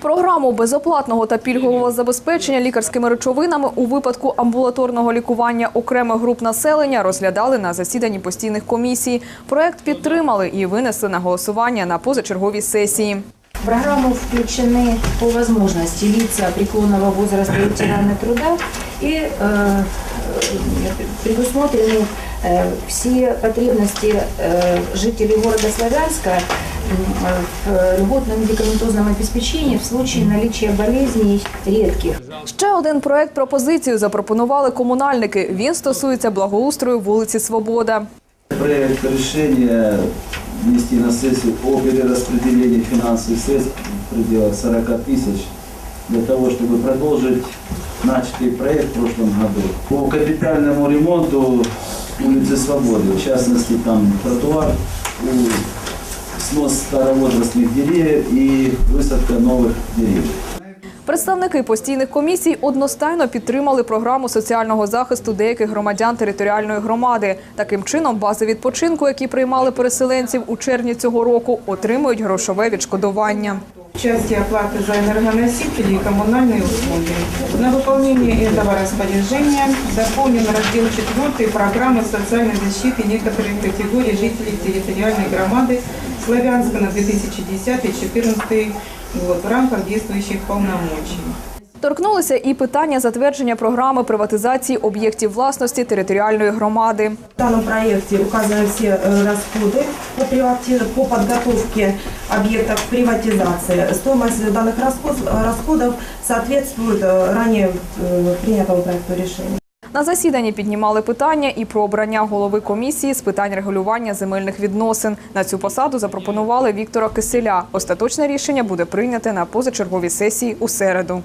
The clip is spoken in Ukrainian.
Програму безоплатного та пільгового забезпечення лікарськими речовинами у випадку амбулаторного лікування окремих груп населення розглядали на засіданні постійних комісій. Проект підтримали і винесли на голосування на позачерговій сесії. В программу включены по возможности лица преклонного возраста и ветераны труда и э, предусмотрены э, все потребности э, жителей города Славянска м, в льготном медикаментозном обеспечении в случае наличия болезней редких. Ще один проект пропозицію запропонували комунальники. Він стосується благоустрою вулиці Свобода. Проект решения внести на сессию о перераспределении финансовых средств в пределах 40 тысяч для того, чтобы продолжить начатый проект в прошлом году по капитальному ремонту улицы Свободы, в частности там тротуар, у- снос старовозрастных деревьев и высадка новых деревьев. Представники постійних комісій одностайно підтримали програму соціального захисту деяких громадян територіальної громади. Таким чином, бази відпочинку, які приймали переселенців у червні цього року, отримують грошове відшкодування. части оплаты за энергоносители и коммунальные услуги. На выполнение этого распоряжения дополнен раздел 4 программы социальной защиты некоторых категорий жителей территориальной громады Славянска на 2010-2014 год в рамках действующих полномочий. Торкнулися і питання затвердження програми приватизації об'єктів власності територіальної громади. В данном проекте указаны все э, расходы по, привати- по подготовке объектов к приватизации. Стоимость данных расход- расходов соответствует э, ранее э, принятому проекту решения. На засіданні піднімали питання і про обрання голови комісії з питань регулювання земельних відносин. На цю посаду запропонували Віктора Киселя. Остаточне рішення буде прийняте на позачерговій сесії у середу.